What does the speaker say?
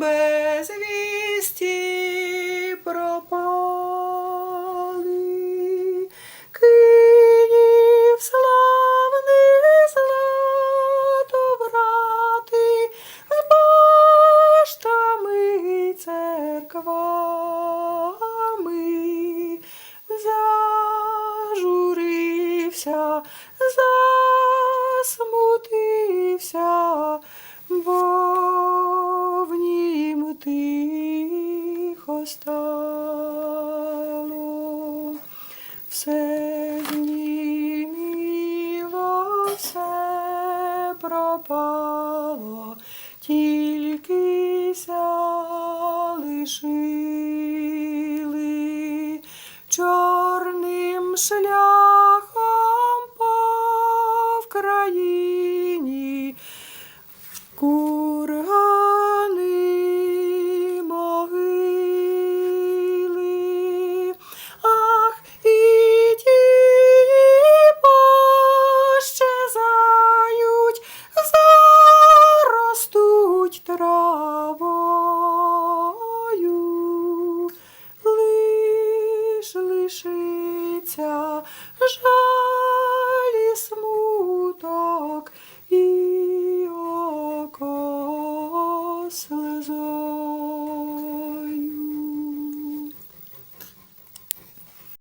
без вісті пропали. Київ славний злато брати, з баштами церквами зажурився, засмутився, тихо. Все зніміло, все пропало, тільки ся лишили чорним шлях.